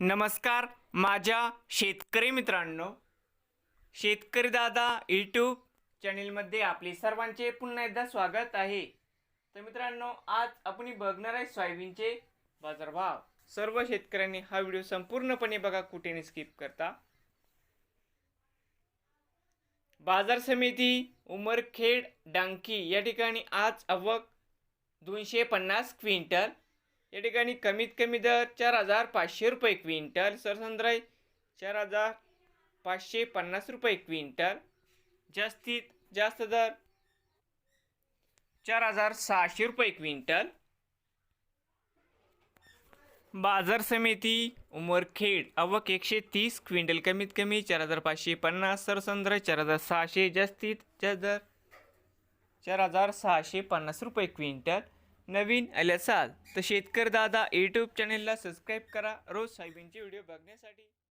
नमस्कार माझ्या शेतकरी मित्रांनो. शेतकरी दादा यूट्यूब चॅनेलमध्ये आपले सर्वांचे पुन्हा एकदा स्वागत आहे. तर मित्रांनो आज आपण बघणार आहे सोयाबीनचे बाजारभाव. सर्व शेतकऱ्यांनी हा व्हिडिओ संपूर्णपणे बघा कुठेने स्किप करता. बाजार समिती उमरखेड डांकी या ठिकाणी आज आवक दोनशे पन्नास क्विंटल या ठिकाणी कमीत कमी दर चार हजार पाचशे रुपये क्विंटल. सरसंद्राई चार हजार पाचशे पन्नास रुपये क्विंटल. जास्तीत जास्त दर चार हजार सहाशे रुपये क्विंटल. बाजार समिती उमरखेड आवक एकशे तीस क्विंटल कमीत कमी चार हजार पाचशे पन्नास सरसंद्र चार हजार सहाशे जास्तीत जास्त दर चार हजार सहाशे पन्नास रुपये क्विंटल. नवीन आले असाल तर शेतकरी दादा यूट्यूब चॅनेलला सबस्क्राईब करा. रोज सोयाबीनचे व्हिडिओ बघण्यासाठी.